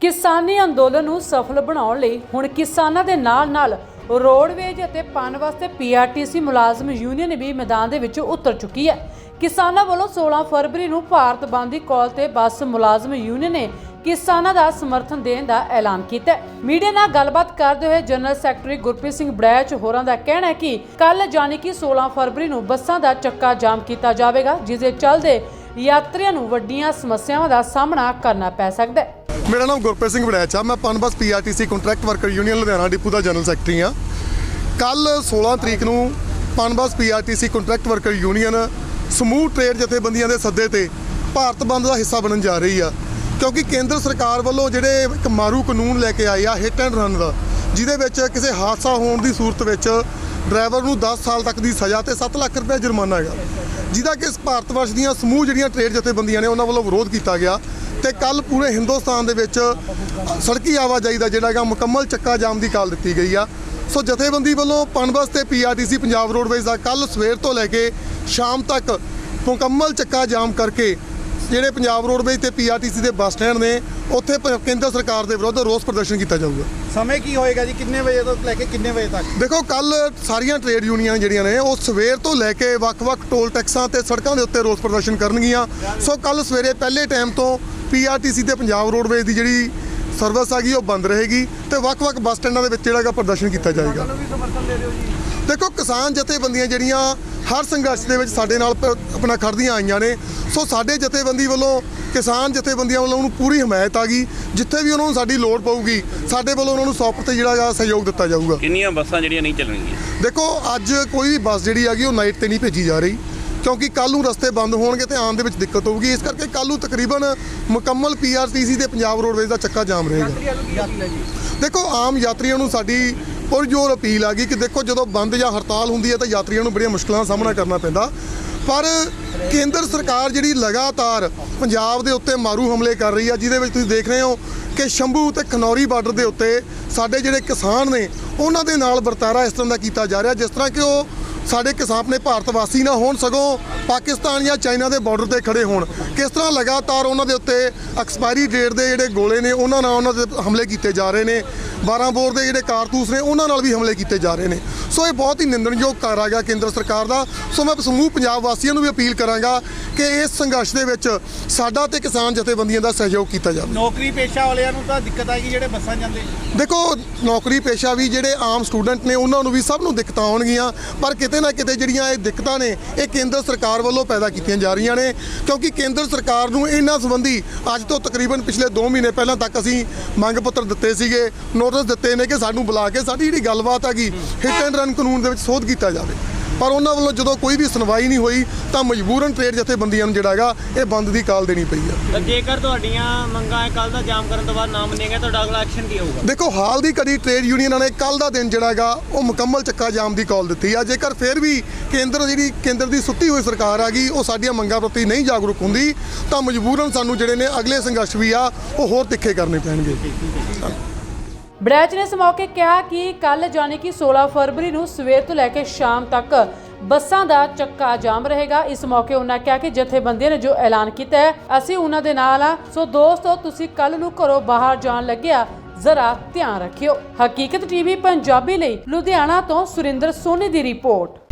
ਕਿਸਾਨੀ ਅੰਦੋਲਨ ਨੂੰ ਸਫਲ ਬਣਾਉਣ ਲਈ ਹੁਣ ਕਿਸਾਨਾਂ ਦੇ ਨਾਲ-ਨਾਲ ਰੋਡਵੇਜ ਅਤੇ ਪਨ ਵਾਸਤੇ ਪੀਆਰਟੀਸੀ ਮੁਲਾਜ਼ਮ ਯੂਨੀਅਨ ਵੀ ਮੈਦਾਨ ਦੇ ਵਿੱਚ ਉਤਰ ਚੁੱਕੀ ਹੈ। ਕਿਸਾਨਾਂ ਵੱਲੋਂ 16 ਫਰਵਰੀ ਨੂੰ ਭਾਰਤ ਬੰਦ ਦੀ ਕਾਲ ਤੇ ਬੱਸ ਮੁਲਾਜ਼ਮ ਯੂਨੀਅਨ ਨੇ ਕਿਸਾਨਾਂ ਦਾ ਸਮਰਥਨ ਦੇਣ ਦਾ ਐਲਾਨ ਕੀਤਾ ਮੀਡੀਆ ਨਾਲ ਗੱਲਬਾਤ ਕਰਦੇ ਹੋਏ ਜਨਰਲ ਸੈਕਟਰੀ ਗੁਰਪ੍ਰੀਤ ਸਿੰਘ ਬੜੈਚ ਹੋਰਾਂ ਦਾ ਕਹਿਣਾ ਹੈ ਕਿ ਕੱਲ ਯਾਨੀ ਕਿ 16 ਫਰਵਰੀ ਨੂੰ ਬੱਸਾਂ ਦਾ ਚੱਕਾ ਜਾਮ ਕੀਤਾ ਜਾਵੇਗਾ, ਜਿਸ ਦੇ ਚੱਲਦੇ ਯਾਤਰੀਆਂ ਨੂੰ ਵੱਡੀਆਂ ਸਮੱਸਿਆਵਾਂ ਦਾ ਸਾਹਮਣਾ ਕਰਨਾ ਪੈ ਸਕਦਾ ਹੈ। ਮੇਰਾ ਨਾਮ ਗੁਰਪ੍ਰੀਤ ਸਿੰਘ ਵੜੈਚ ਆ। ਮੈਂ Punbus PRTC contract worker union Ludhiana depot ਦਾ ਜਨਰਲ ਸੈਕਟਰੀ ਆ। ਕੱਲ 16 ਤਰੀਕ ਨੂੰ Punbus PRTC contract worker union ਸਮੂਹ ਟ੍ਰੇਡ ਜਥੇਬੰਦੀਆਂ ਦੇ ਸੱਦੇ ਤੇ ਭਾਰਤ ਬੰਦ ਦਾ ਹਿੱਸਾ ਬਣਨ ਜਾ ਰਹੀ ਆ। ਕਿਉਂਕਿ ਕੇਂਦਰ ਸਰਕਾਰ ਵੱਲੋਂ ਜਿਹੜੇ ਇੱਕ ਮਾਰੂ ਕਾਨੂੰਨ ਲੈ ਕੇ ਆਏ ਆ ਹਿੱਟ ਐਂਡ ਰਨ ਦਾ, ਜਿਹਦੇ ਵਿੱਚ ਕਿਸੇ ਹਾਦਸਾ ਹੋਣ ਦੀ ਸੂਰਤ ਵਿੱਚ ਡਰਾਈਵਰ ਨੂੰ 10 ਸਾਲ ਤੱਕ ਦੀ ਸਜ਼ਾ ਤੇ 7 ਲੱਖ ਰੁਪਏ ਜੁਰਮਾਨਾ ਹੈਗਾ। ਜਿਹਦਾ ਕਿ ਇਸ ਭਾਰਤ ਵਰਸ਼ ਦੀਆਂ ਸਮੂਹ ਜਿਹੜੀਆਂ ਟ੍ਰੇਡ ਜਥੇਬੰਦੀਆਂ ਨੇ, ਉਹਨਾਂ ਵੱਲੋਂ ਵਿਰੋਧ ਕੀਤਾ ਗਿਆ। ਤੇ ਕੱਲ ਪੂਰੇ ਹਿੰਦੁਸਤਾਨ ਦੇ ਵਿੱਚ ਸੜਕੀ ਆਵਾਜਾਈ ਦਾ ਜਿਹੜਾ ਹੈਗਾ ਮੁਕੰਮਲ ਚੱਕਾ ਜਾਮ ਦੀ ਕਾਲ ਦਿੱਤੀ ਗਈ ਆ। ਸੋ ਜਥੇਬੰਦੀ ਵੱਲੋਂ ਪਨਬਸ ਤੇ ਪੀਆਰਟੀਸੀ ਪੰਜਾਬ ਰੋਡਵੇਜ਼ ਦਾ ਕੱਲ ਸਵੇਰ ਤੋਂ ਲੈ ਕੇ ਸ਼ਾਮ ਤੱਕ ਮੁਕੰਮਲ ਚੱਕਾ ਜਾਮ ਕਰਕੇ ਜਿਹੜੇ ਪੰਜਾਬ ਰੋਡਵੇਜ਼ ਤੇ ਪੀਆਰਟੀਸੀ ਦੇ ਬੱਸ ਸਟੈਂਡ ਨੇ ਉੱਥੇ ਪ- ਕੇਂਦਰ ਸਰਕਾਰ ਦੇ ਵਿਰੁੱਧ ਰੋਸ ਪ੍ਰਦਰਸ਼ਨ ਕੀਤਾ ਜਾਊਗਾ। ਸਮੇਂ ਕੀ ਹੋਏਗਾ ਜੀ? ਕਿੰਨੇ ਵਜੇ ਤੋਂ ਲੈ ਕੇ ਕਿੰਨੇ ਵਜੇ ਤੱਕ? ਦੇਖੋ ਕੱਲ ਸਾਰੀਆਂ ਟ੍ਰੇਡ ਯੂਨੀਅਨ ਜਿਹੜੀਆਂ ਨੇ ਉਹ ਸਵੇਰ ਤੋਂ ਲੈ ਕੇ ਵੱਖ-ਵੱਖ ਟੋਲ ਟੈਕਸਾਂ ਤੇ ਸੜਕਾਂ ਦੇ ਉੱਤੇ ਰੋਸ ਪ੍ਰਦਰਸ਼ਨ ਕਰਨਗੀਆਂ। ਸੋ ਕੱਲ ਸਵੇਰੇ ਪਹਿਲੇ ਟਾਈਮ ਤੋਂ ਪੀਆਰਟੀਸੀ ਤੇ ਪੰਜਾਬ ਰੋਡਵੇਜ਼ ਦੀ ਜਿਹੜੀ ਸਰਵਿਸ ਹੈਗੀ ਉਹ ਬੰਦ ਰਹੇਗੀ ਤੇ ਵੱਖ-ਵੱਖ ਬੱਸ ਸਟੈਂਡਾਂ ਦੇ ਵਿੱਚ ਜਿਹੜਾ ਹੈਗਾ ਪ੍ਰਦਰਸ਼ਨ ਕੀਤਾ ਜਾਏਗਾ। ਦੇਖੋ ਕਿਸਾਨ ਜਥੇਬੰਦੀਆਂ ਜਿਹੜੀਆਂ ਹਰ ਸੰਘਰਸ਼ ਦੇ ਵਿੱਚ ਸਾਡੇ ਨਾਲ ਆਪਣਾ ਖੜਦੀਆਂ ਆਈਆਂ ਨੇ ਸੋ ਸਾਡੇ ਜਥੇਬੰਦੀ ਵੱਲੋਂ ਕਿਸਾਨ ਜਥੇਬੰਦੀਆਂ ਵੱਲੋਂ ਉਹਨੂੰ ਪੂਰੀ ਹਮਾਇਤ ਆ ਗਈ ਜਿੱਥੇ ਵੀ ਉਹਨਾਂ ਨੂੰ ਸਾਡੀ ਲੋੜ ਪਊਗੀ ਸਾਡੇ ਵੱਲੋਂ ਉਹਨਾਂ ਨੂੰ 100% ਜਿਹੜਾ ਸਹਿਯੋਗ ਦਿੱਤਾ ਜਾਊਗਾ। ਕਿੰਨੀਆਂ ਬੱਸਾਂ ਜਿਹੜੀਆਂ ਨਹੀਂ ਚੱਲਣਗੀਆਂ? ਦੇਖੋ ਅੱਜ ਕੋਈ ਵੀ ਬੱਸ ਜਿਹੜੀ ਹੈਗੀ ਉਹ ਨਾਈਟ ਤੇ ਨਹੀਂ ਭੇਜੀ ਜਾ ਰਹੀ। ਕਿਉਂਕਿ ਕੱਲ ਨੂੰ ਰਸਤੇ ਬੰਦ ਹੋਣਗੇ ਤੇ ਆਉਣ ਦੇ ਵਿੱਚ ਦਿੱਕਤ ਹੋਊਗੀ। ਇਸ ਕਰਕੇ ਕੱਲ ਨੂੰ ਤਕਰੀਬਨ ਮੁਕੰਮਲ ਪੀਆਰਟੀਸੀ ਤੇ ਪੰਜਾਬ ਰੋਡਵੇਜ਼ ਦਾ ਚੱਕਾ ਜਾਮ ਰਹੇਗਾ। ਦੇਖੋ ਆਮ ਯਾਤਰੀਆਂ ਨੂੰ ਸਾਡੀ ਪੁਰਜੋਰ ਅਪੀਲ ਆ ਗਈ ਕਿ ਦੇਖੋ ਜਦੋਂ ਬੰਦ ਜਾਂ ਹੜਤਾਲ ਹੁੰਦੀ ਹੈ ਤਾਂ ਯਾਤਰੀਆਂ ਨੂੰ ਬੜੀਆਂ ਮੁਸ਼ਕਲਾਂ ਦਾ ਸਾਹਮਣਾ ਕਰਨਾ ਪੈਂਦਾ। ਪਰ ਕੇਂਦਰ ਸਰਕਾਰ ਜਿਹੜੀ ਲਗਾਤਾਰ ਪੰਜਾਬ ਦੇ ਉੱਤੇ ਮਾਰੂ ਹਮਲੇ ਕਰ ਰਹੀ ਆ ਜਿਹਦੇ ਵਿੱਚ ਤੁਸੀਂ ਦੇਖ ਰਹੇ ਹੋ ਕਿ ਸ਼ੰਭੂ ਤੇ ਖਨੌਰੀ ਬਾਰਡਰ ਦੇ ਉੱਤੇ ਸਾਡੇ ਜਿਹੜੇ ਕਿਸਾਨ ਨੇ ਉਹਨਾਂ ਦੇ ਨਾਲ ਵਰਤਾਰਾ ਇਸ ਤਰ੍ਹਾਂ ਦਾ ਕੀਤਾ ਜਾ ਰਿਹਾ ਜਿਸ ਤਰ੍ਹਾਂ ਕਿ ਉਹ ਸਾਡੇ ਕਿਸਾਨ ਆਪਣੇ ਭਾਰਤ ਵਾਸੀ ਨਾ ਹੋਣ ਸਗੋਂ ਪਾਕਿਸਤਾਨ ਜਾਂ ਚਾਈਨਾ ਦੇ ਬਾਰਡਰ ਤੇ ਖੜੇ ਹੋਣ। ਕਿਸ ਤਰ੍ਹਾਂ ਲਗਾਤਾਰ ਉਹਨਾਂ ਦੇ ਉੱਤੇ ਐਕਸਪਾਇਰੀ ਡੇਟ ਦੇ ਜਿਹੜੇ ਗੋਲੇ ਨੇ, ਉਹਨਾਂ ਨਾਲ ਉਹਨਾਂ ਦੇ ਹਮਲੇ ਕੀਤੇ ਜਾ ਰਹੇ ਨੇ। 12 ਬੋਰ ਦੇ ਜਿਹੜੇ ਕਾਰਤੂਸ ਨੇ, ਉਹਨਾਂ ਨਾਲ ਵੀ ਹਮਲੇ ਕੀਤੇ ਜਾ ਰਹੇ ਨੇ। ਸੋ ਇਹ ਬਹੁਤ ਹੀ ਨਿੰਦਣਯੋਗ ਕਾਰਜ ਹੈਗਾ ਕੇਂਦਰ ਸਰਕਾਰ ਦਾ। ਸੋ ਮੈਂ ਸਮੂਹ ਪੰਜਾਬ ਵਾਸੀਆਂ ਨੂੰ ਵੀ ਅਪੀਲ ਕਰਾਂਗਾ ਕਿ ਇਸ ਸੰਘਰਸ਼ ਦੇ ਵਿੱਚ ਸਾਡਾ ਤੇ ਕਿਸਾਨ ਜਥੇਬੰਦੀਆਂ ਦਾ ਸਹਿਯੋਗ ਕੀਤਾ ਜਾਵੇ। ਨੌਕਰੀ ਪੇਸ਼ਾ ਵਾਲਿਆਂ ਨੂੰ ਤਾਂ ਦਿੱਕਤ ਆਏਗੀ ਜਿਹੜੇ ਬੱਸਾਂ ਜਾਂਦੇ ਦੇਖੋ ਨੌਕਰੀ ਪੇਸ਼ਾ ਵੀ ਜਿਹੜੇ ਆਮ ਸਟੂਡੈਂਟ ਨੇ ਉਹਨਾਂ ਨੂੰ ਵੀ ਸਭ ਨੂੰ ਦਿੱਕਤਾਂ ਆਉਣਗੀਆਂ ਪਰ ਕਿਤੇ ਨਾ ਕਿਤੇ ਜਿਹੜੀਆਂ ਇਹ ਦਿੱਕਤਾਂ ਨੇ ਇਹ ਕੇਂਦਰ ਸਰਕਾਰ ਵੱਲੋਂ ਪੈਦਾ ਕੀਤੀਆਂ ਜਾ ਰਹੀਆਂ ਨੇ ਕਿਉਂਕਿ ਕੇਂਦਰ ਸਰਕਾਰ ਨੂੰ ਇਹਨਾਂ ਸੰਬੰਧੀ ਅੱਜ ਤੋਂ ਤਕਰੀਬਨ ਪਿਛਲੇ 2 ਮਹੀਨੇ ਪਹਿਲਾਂ ਤੱਕ ਅਸੀਂ ਮੰਗ ਪੱਤਰ ਦਿੱਤੇ ਸੀਗੇ ਨੋਟਿਸ ਦਿੱਤੇ ਨੇ ਕਿ ਸਾਨੂੰ ਬੁਲਾ ਕੇ ਸਾਡੀ ਜਿਹੜੀ ਗੱਲਬਾਤ ਹੈਗੀ ਹਿੱਟ ਐਂਡ ਰਨ ਕਾਨੂੰਨ ਦੇ ਵਿੱਚ ਸੋਧ ਕੀਤਾ ਜਾਵੇ। ਪਰ ਉਹਨਾਂ ਵੱਲੋਂ ਜਦੋਂ ਕੋਈ ਵੀ ਸੁਣਵਾਈ ਨਹੀਂ ਹੋਈ ਤਾਂ ਮਜਬੂਰਨ ਟ੍ਰੇਡ ਜਥੇਬੰਦੀਆਂ ਨੂੰ ਜਿਹੜਾ ਹੈਗਾ ਇਹ ਬੰਦ ਦੀ ਕਾਲ ਦੇਣੀ ਪਈ ਆ। ਜੇਕਰ ਤੁਹਾਡੀਆਂ ਮੰਗਾਂ ਕੱਲ ਦਾ ਜਾਮ ਕਰਨ ਤੋਂ ਬਾਅਦ ਨਾ ਮੰਨੇਗਾ ਤੁਹਾਡਾ ਅਗਲਾ ਐਕਸ਼ਨ ਕੀ ਹੋਊਗਾ? ਦੇਖੋ ਹਾਲ ਦੀ ਕੜੀ ਟ੍ਰੇਡ ਯੂਨੀਅਨਾਂ ਨੇ ਕੱਲ ਦਾ ਦਿਨ ਜਿਹੜਾ ਹੈਗਾ ਉਹ ਮੁਕੰਮਲ ਚੱਕਾ ਜਾਮ ਦੀ ਕਾਲ ਦਿੱਤੀ ਆ। ਜੇਕਰ ਫਿਰ ਵੀ ਕੇਂਦਰ ਜਿਹੜੀ ਕੇਂਦਰ ਦੀ ਸੁੱਤੀ ਹੋਈ ਸਰਕਾਰ ਆ ਗਈ ਉਹ ਸਾਡੀਆਂ ਮੰਗਾਂ ਪ੍ਰਤੀ ਨਹੀਂ ਜਾਗਰੂਕ ਹੁੰਦੀ ਤਾਂ ਮਜਬੂਰਨ ਸਾਨੂੰ ਜਿਹੜੇ ਨੇ ਅਗਲੇ ਸੰਘਰਸ਼ ਵੀ ਆ ਉਹ ਹੋਰ ਤਿੱਖੇ ਕਰਨੇ ਪੈਣਗੇ। ਬੜੈਚ ਨੇ ਇਸ ਮੌਕੇ ਕਿਹਾ ਕਿ ਕੱਲ ਯਾਨੀ ਕਿ 16 ਫਰਵਰੀ ਨੂੰ ਸਵੇਰ ਤੋਂ ਲੈ ਕੇ ਸ਼ਾਮ ਤੱਕ ਬੱਸਾਂ ਦਾ ਚੱਕਾ ਜਾਮ ਰਹੇਗਾ। ਇਸ ਮੌਕੇ ਉਹਨਾਂ ਕਿਹਾ ਕਿ ਜਥੇਬੰਦੀਆਂ ਨੇ ਜੋ ਐਲਾਨ ਕੀਤਾ ਹੈ, ਅਸੀਂ ਉਹਨਾਂ ਦੇ ਨਾਲ ਆ ਸੋ ਦੋਸਤੋ, ਤੁਸੀਂ ਕੱਲ ਨੂੰ ਘਰੋਂ ਬਾਹਰ ਜਾਣ ਲੱਗਿਆ, ਜ਼ਰਾ ਧਿਆਨ ਰੱਖਿਓ। ਹਕੀਕਤ ਟੀਵੀ ਪੰਜਾਬੀ ਲਈ ਲੁਧਿਆਣਾ ਤੋਂ ਸੁਰਿੰਦਰ ਸੋਨੀ ਦੀ ਰਿਪੋਰਟ।